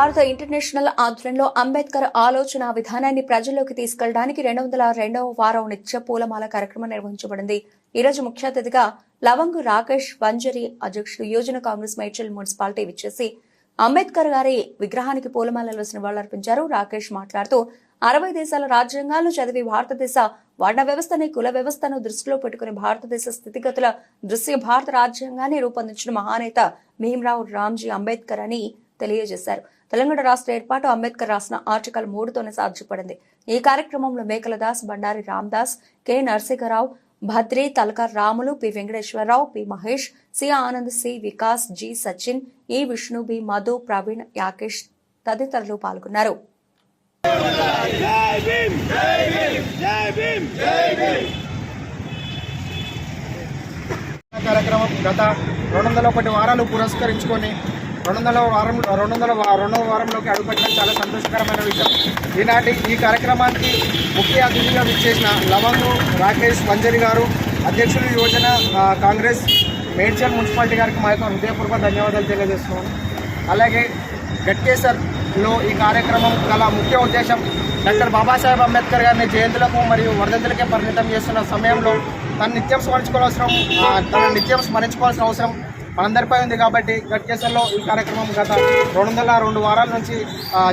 భారత ఇంటర్నేషనల్ ఆధ్వర్యంలో అంబేద్కర్ ఆలోచన విధానాన్ని ప్రజల్లోకి తీసుకెళ్ళడానికి రెండు వందల రెండవ వారం నిత్య పూలమాల కార్యక్రమం నిర్వహించబడింది. ఈ రోజు ముఖ్య అతిథిగా లవంగ్ రాకేష్ వంజరి అధ్యక్షుడు యోజన కాంగ్రెస్ మేడ్చల్ మున్సిపాలిటీ విచ్చేసి అంబేద్కర్ గారి విగ్రహానికి పూలమాలలు వేసిన నివాళులర్పించారు రాకేష్ మాట్లాడుతూ అరవై దేశాల రాజ్యాంగాలను చదివి భారతదేశ వర్ణ వ్యవస్థని కుల వ్యవస్థను దృష్టిలో పెట్టుకుని భారతదేశ స్థితిగతుల దృశ్య భారత రాజ్యాంగాన్ని రూపొందించిన మహానేత భీమ్రావ్ రామ్జీ అంబేద్కర్ అని తెలియజేశారు. తెలంగాణ రాష్ట్ర ఏర్పాటు అంబేద్కర్ రాసిన ఆర్టికల్ మూడుతోనే సాధ్యపడింది ఈ కార్యక్రమంలో Mekala Das Bandari Ramdas K. Narasimharao Bhadri Talakar Ramulu P. Venkateswararao P. Mahesh C. Anand C. Vikas G. Sachin E Vishnu B. Madhu Praveen Yakesh తదితరులు పాల్గొన్నారు. కార్యక్రమం గత రెండు వందల ఒకటి వారాలు పురస్కరించుకొని రెండు వందల వారం రెండు వందల రెండవ వారంలోకి అడుగుపెట్టడం చాలా సంతోషకరమైన విషయం. ఈనాటి ఈ కార్యక్రమానికి ముఖ్య అతిథిగా విచ్చేసిన లవంగు రాకేష్ వంజరి గారు అధ్యక్షులు యోజన కాంగ్రెస్ మేడ్చల్ మున్సిపాలిటీ గారికి మా యొక్క హృదయపూర్వక ధన్యవాదాలు తెలియజేస్తున్నాను అలాగే గట్కేసర్లో ఈ కార్యక్రమం గల ముఖ్య ఉద్దేశం డాక్టర్ బాబాసాహెబ్ అంబేద్కర్ గారిని జయంతులకు మరియు వర్ధంతులకే పరిమితం చేస్తున్న సమయంలో తను నిత్యం స్మరించుకోవాల్సిన తన నిత్యం స్మరించుకోవాల్సిన అవసరం మనందరిపై ఉంది కాబట్టి గట్కేసర్లో ఈ కార్యక్రమం గత రెండు వందల రెండు వారాల నుంచి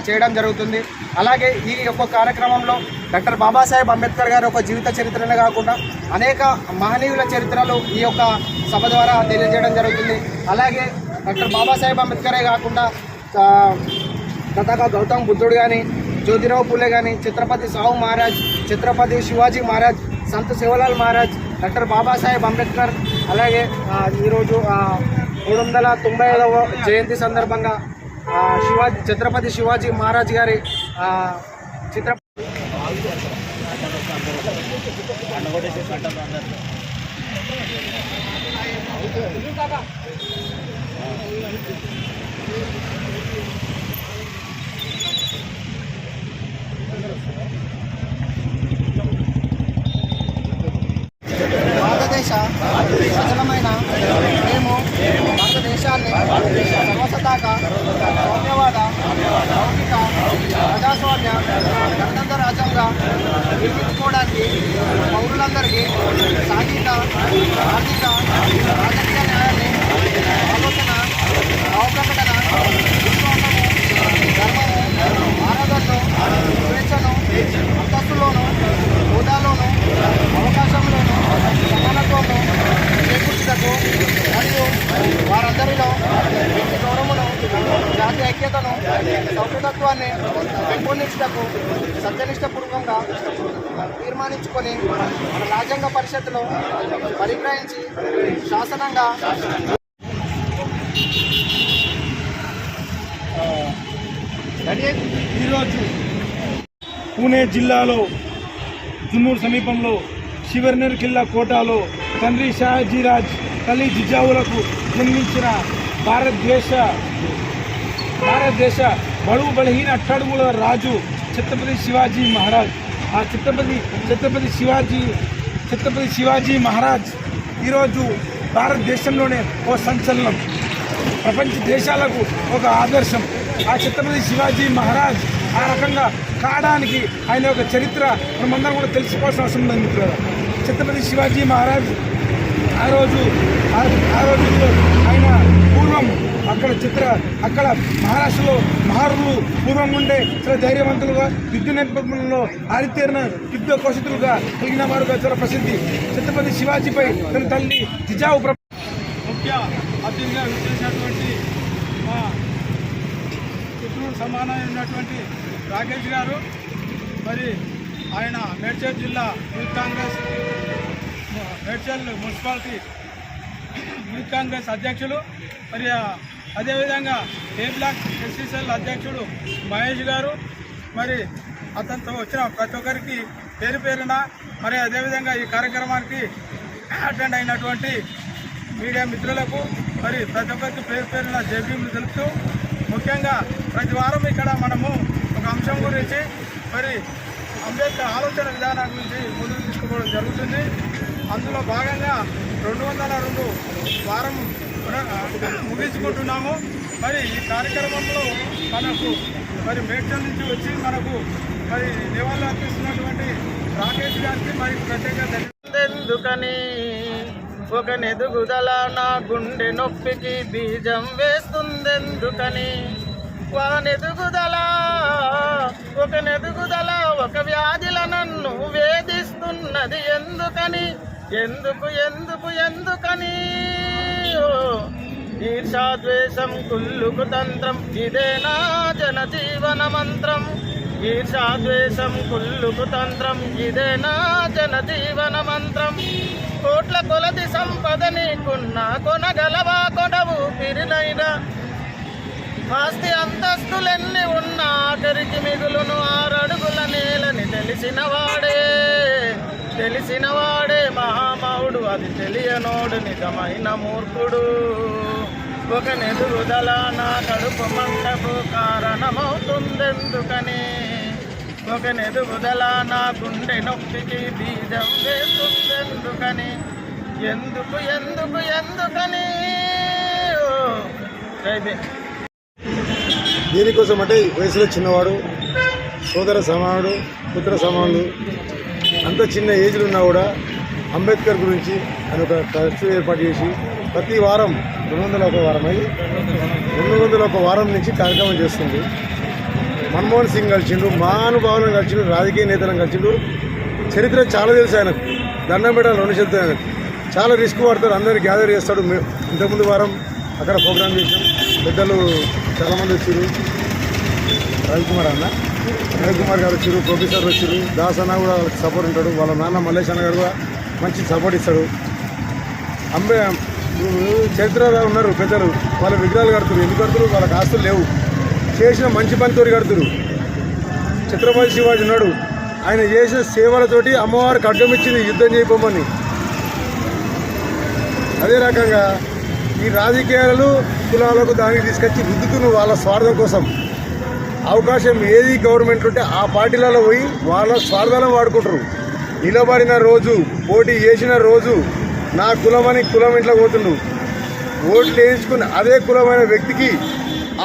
చేయడం జరుగుతుంది. అలాగే ఈ యొక్క కార్యక్రమంలో డాక్టర్ బాబాసాహెబ్ అంబేద్కర్ గారి ఒక జీవిత చరిత్రనే కాకుండా అనేక మహనీయుల చరిత్రలు ఈ యొక్క సభ ద్వారా తెలియజేయడం జరుగుతుంది. అలాగే డాక్టర్ బాబాసాహెబ్ అంబేద్కరే కాకుండా గతగా గౌతమ్ బుద్ధుడు కానీ జ్యోతిరావు పూలే కానీ ఛత్రపతి సాహు మహారాజ్ ఛత్రపతి శివాజీ మహారాజ్ సంత్ శివలాల్ మహారాజ్ డాక్టర్ బాబాసాహెబ్ అంబేద్కర్ అలాగే ఆ, ఈరోజు ఆ, మూడు వందల తొంభై ఐదవ జయంతి సందర్భంగా ఆ, శివాజీ ఛత్రపతి శివాజీ మహారాజ్ గారి ఆ, చిత్ర భారతదేశ ప్రజాస్వామ్య గణతంత్ర రాజ్యంగా నిర్మించుకోవడానికి పౌరులందరికీ సాంఘిక ఆర్థిక రాజకీయ న్యాయాన్ని ఆలోచన అవప్రకటన విశ్వాసము ధర్మము ఆరాధనను స్వేచ్ఛను అంతస్తులోను పెంపొందించుటకు సత్యనిష్టపూర్వకంగా తీర్మానించుకొని మన రాజ్యాంగ పరిషత్తులో పరిగ్రహించి శాసనంగా ఈరోజు పూణే జిల్లాలో జున్నూరు సమీపంలో శివర్నర్ కిల్లా కోటాలో తండ్రి షాజీరాజ్ తల్లి జిజావులకు జన్మించిన భారతదేశ భారతదేశ బడుగు బలహీన అట్టడుగుల రాజు ఛత్రపతి శివాజీ మహారాజ్. ఆ ఛత్రపతి ఛత్రపతి శివాజీ ఛత్రపతి శివాజీ మహారాజ్ ఈరోజు భారతదేశంలోనే ఓ సంచలనం. ప్రపంచ దేశాలకు ఒక ఆదర్శం. ఆ ఛత్రపతి శివాజీ మహారాజ్ ఆ రకంగా కావడానికి ఆయన యొక్క చరిత్ర మనమందరం కూడా తెలుసుకోవాల్సిన అవసరం ఉంది ఛత్రపతి శివాజీ మహారాజ్ ఆ రోజు ఆ- ఆ రోజుల్లో ఆయన పూర్వం అక్కడ చిత్ర అక్కడ మహారాష్ట్రలో మహారులు పూర్వం ఉండే చాలా ధైర్యవంతులుగా యుద్ధ నేపథ్యంలో ఆరితేరిన యుద్ధ కోషితులుగా కలిగిన వారుగా చాలా ప్రసిద్ధి. ఛత్రపతి శివాజీపై తన తల్లి జిజావు ప్ర ముఖ్య అతిథిగా విచ్చేసినటువంటి మా చిత్తూరు సమానమైనటువంటి రాకేష్ గారు మరి ఆయన మేడ్చల్ జిల్లా youth Congress Medchal municipality youth Congress అధ్యక్షులు మరి అదేవిధంగా ఏ బ్లాక్ ఎస్సీసీఎల్ అధ్యక్షుడు మహేష్ గారు మరి అతనితో వచ్చిన ప్రతి ఒక్కరికి పేరు పేరున మరి అదేవిధంగా ఈ కార్యక్రమానికి అటెండ్ అయినటువంటి మీడియా మిత్రులకు మరి ప్రతి ఒక్కరికి పేరు పేరున జేబీలు తెలుపుతూ ముఖ్యంగా ప్రతి వారం ఇక్కడ మనము ఒక అంశం గురించి మరి అంబేద్కర్ ఆలోచన విధానం గురించి ముందుకు తీసుకోవడం జరుగుతుంది. అందులో భాగంగా రెండు వందల రెండు వారం ముగించుకుంటున్నాము. మరి ఈ కార్యక్రమంలో మనకు మరి మేడ్చల్ నుంచి వచ్చి మనకు మరి నివాళులు అర్పిస్తున్నటువంటి రాకేష్ గారికి మరి ప్రత్యేకంగా ఎందుకని? ఒక నెదుగుదల నా గుండె నొప్పికి బీజం వేస్తుందెందుకని? ఒక నెదుగుదల ఒక నెదుగుదల ఒక వ్యాధిల నన్ను వేధిస్తున్నది ఎందుకని? ఎందుకు ఎందుకు ఎందుకని? ఓ ఈర్షాద్వేషం కుల్లుకు తంత్రం. ఇదేనా జనజీవన మంత్రం. ఈర్షాద్వేషం కుల్లుకు తంత్రం. ఇదేనా జనజీవన మంత్రం. కోట్ల కొలది సంపద నీకున్నా కొనగలవా కొడవు పిరినైనా. ఆస్తి అంతస్తులెన్ని ఉన్నా ఆఖరికి మిగులును ఆరడుగుల నేలని తెలిసినవాడే తెలిసినవాడే అది తెలియనోడు నిజమైన మూర్ఖుడు. ఒక నెదురుదల నా కడుపు మంటకు కారణమవుతుందెందుకని? ఒక నెదుగుదల నా గుండె నొప్పికి బీజం వేస్తుందెందుకని? ఎందుకు ఎందుకు ఎందుకని? ఓ, దీనికోసం అంటే వయసులో చిన్నవాడు సోదర సమానుడు పుత్ర సమానుడు అంత చిన్న ఏజ్లు ఉన్నా కూడా అంబేద్కర్ గురించి ఆయన ఒక ట్రస్ట్ ఏర్పాటు చేసి ప్రతి వారం రెండు వందల ఒక వారం అయ్యి రెండు వందల ఒక వారం నుంచి కార్యక్రమం చేస్తుంది. మన్మోహన్ సింగ్ కలిసిండు మహానుభావులను కలిసిండు రాజకీయ నేతలను కలిసిండు. చరిత్ర చాలా తెలుసు ఆయనకు. దండం పెట్టాలి రెండు చేతులు ఆయనకు. చాలా రిస్క్ పడతాడు అందరిని గ్యాదర్ చేస్తాడు. ఇంతకుముందు వారం అక్కడ ప్రోగ్రామ్ చేసాం పెద్దలు చాలామంది వచ్చారు రవికుమార్ అన్న. రవికుమార్ గారు వచ్చారు ప్రొఫెసర్ వచ్చారు దాస్ అన్న కూడా వాళ్ళకి సపోర్ట్ ఉంటాడు. వాళ్ళ నాన్న మల్లేష్ అన్న గారు కూడా మంచి సపోర్ట్ ఇస్తాడు. అంబే చరిత్ర ఉన్నారు పెద్దలు. వాళ్ళ విగ్రహాలు కడుతున్నారు. ఎందుకు కడుతున్నారు? వాళ్ళకి ఆస్తులు లేవు. చేసిన మంచి పనితోటి కడుతురు ఛత్రపతి శివాజీ ఉన్నాడు. ఆయన చేసిన సేవలతోటి అమ్మవారికి ఖడ్గం ఇచ్చింది యుద్ధం చేయబోమని. అదే రకంగా ఈ రాజకీయాలు కులాలకు దానికి తీసుకొచ్చి రుద్దుతున్న వాళ్ళ స్వార్థం కోసం అవకాశం ఏది గవర్నమెంట్ ఉంటే ఆ పార్టీలలో పోయి వాళ్ళ స్వార్థాలను వాడుకుంటారు. నిలబడిన రోజు పోటీ చేసిన రోజు నా కులమని కులం ఇంట్లో పోతుండు. ఓట్లు వేయించుకుని అదే కులమైన వ్యక్తికి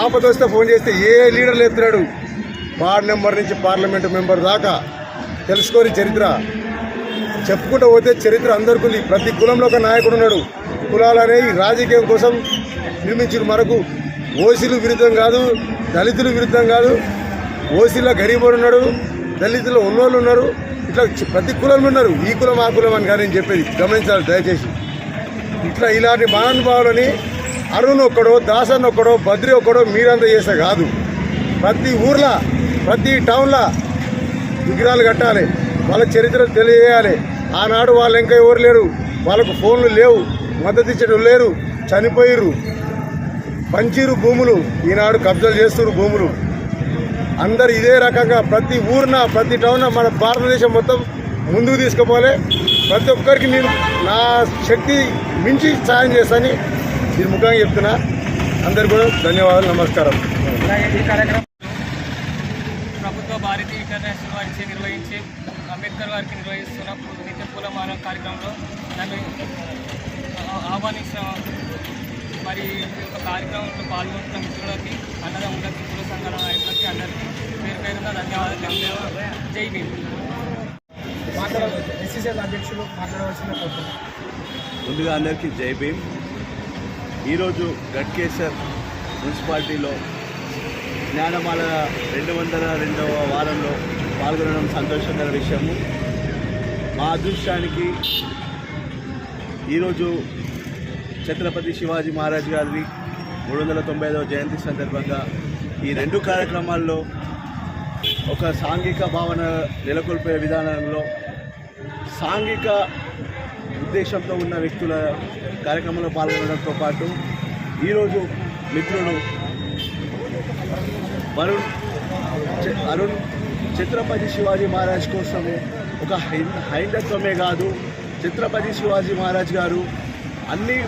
ఆపద వస్తే ఫోన్ చేస్తే ఏ లీడర్లు ఎత్తున్నాడు వార్డు నెంబర్ నుంచి పార్లమెంటు మెంబర్ దాకా తెలుసుకొని చరిత్ర. చెప్పుకుంటూ పోతే చరిత్ర అందరికీ ప్రతి కులంలో ఒక నాయకుడు ఉన్నాడు. కులాలు అనేవి రాజకీయం కోసం నిర్మించిన మనకు. ఓసీలు విరుద్ధం కాదు దళితులు విరుద్ధం కాదు. ఓసీలో గరీబులు ఉన్నాడు దళితులు ఉన్నోళ్ళు ఉన్నారు. ఇట్లా ప్రతి కులంలో ఉన్నారు. ఈ కులం ఆ కులం అని కానీ చెప్పేది. గమనించాలి దయచేసి. ఇట్లా ఇలాంటి మహానుభావులని అరుణ్ ఒక్కడో దాసన్ ఒక్కడో బద్రి ఒక్కడో మీరంతా చేస్తే కాదు. ప్రతి ఊర్లో ప్రతి టౌన్లో విగ్రహాలు కట్టాలి. వాళ్ళ చరిత్ర తెలియజేయాలి. ఆనాడు వాళ్ళు ఇంకా ఎవరు లేరు? వాళ్ళకు ఫోన్లు లేవు. మద్దతు ఇచ్చడం లేరు. చనిపోయిర్రు. పంచిరు భూములు. ఈనాడు కబ్జాలు చేస్తున్నారు భూములు. అందరు ఇదే రకంగా ప్రతి ఊరిన ప్రతి టౌన్ మన భారతదేశం మొత్తం ముందుకు తీసుకుపోలే ప్రతి ఒక్కరికి నేను నా శక్తి మించి సాయం చేస్తానని దీని ముఖంగా చెప్తున్నా. అందరు కూడా ధన్యవాదాలు నమస్కారం. ప్రభుత్వ భారతీకరణ నిర్వహించి నిర్వహించి అంబేద్కర్ వారికి నిర్వహిస్తున్న పు- నిత్య పూలమాల కార్యక్రమంలో నన్ను ఆహ్వానించిన మరి యొక్క కార్యక్రమంలో పాల్గొంటున్న మిత్రులకి అన్నదమ్ములకి కుల సంఘాల నాయకులకి అందరికీ పేరు పేరున ధన్యవాదాలు తెలియజేస్తున్నాను. జై భీమ్ ఎస్సీసీఎల్ అధ్యక్షులు మాట్లాడవలసిన ముందుగా అందరికీ జై భీమ్. ఈరోజు గట్కేసర్ మున్సిపాలిటీలో జ్ఞానమాల రెండు వందల రెండవ వారంలో పాల్గొనడం సంతోషకర విషయము. మా అదృష్టానికి ఈరోజు ఛత్రపతి శివాజీ మహారాజ్ గారి మూడు వందల తొంభై ఐదవ జయంతి సందర్భంగా ఈ రెండు కార్యక్రమాల్లో ఒక సాంఘిక భావన నెలకొల్పే విధానంలో సాంఘిక ఉద్దేశంతో ఉన్న వ్యక్తుల కార్యక్రమంలో పాల్గొనడంతో పాటు ఈరోజు మిత్రుడు వరుణ్ అరుణ్ ఛత్రపతి శివాజీ మహారాజ్ కోసము ఒక హై- హైందత్వమే కాదు ఛత్రపతి శివాజీ మహారాజ్ గారు అన్ని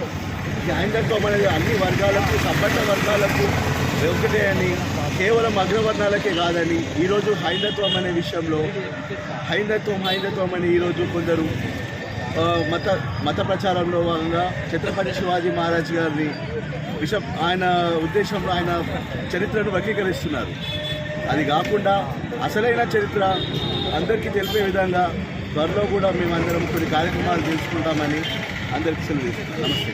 ఈ హైందత్వం అనేది అన్ని వర్గాలకు సబ్బట్ట వర్గాలకు ఒకటే అని కేవలం అగ్రవర్ణాలకే కాదని ఈరోజు హైందత్వం అనే విషయంలో హైందత్వం హైందత్వం అని ఈరోజు కొందరు మత మత ప్రచారంలో భాగంగా ఛత్రపతి శివాజీ మహారాజ్ గారిని విష ఆయన ఉద్దేశంలో ఆయన చరిత్రను వర్గీకరిస్తున్నారు. అది కాకుండా అసలైన చరిత్ర అందరికీ తెలిపే విధంగా త్వరలో కూడా మేమందరం కొన్ని కార్యక్రమాలు చేసుకుంటామని అందరికీ సెలవు నమస్తే.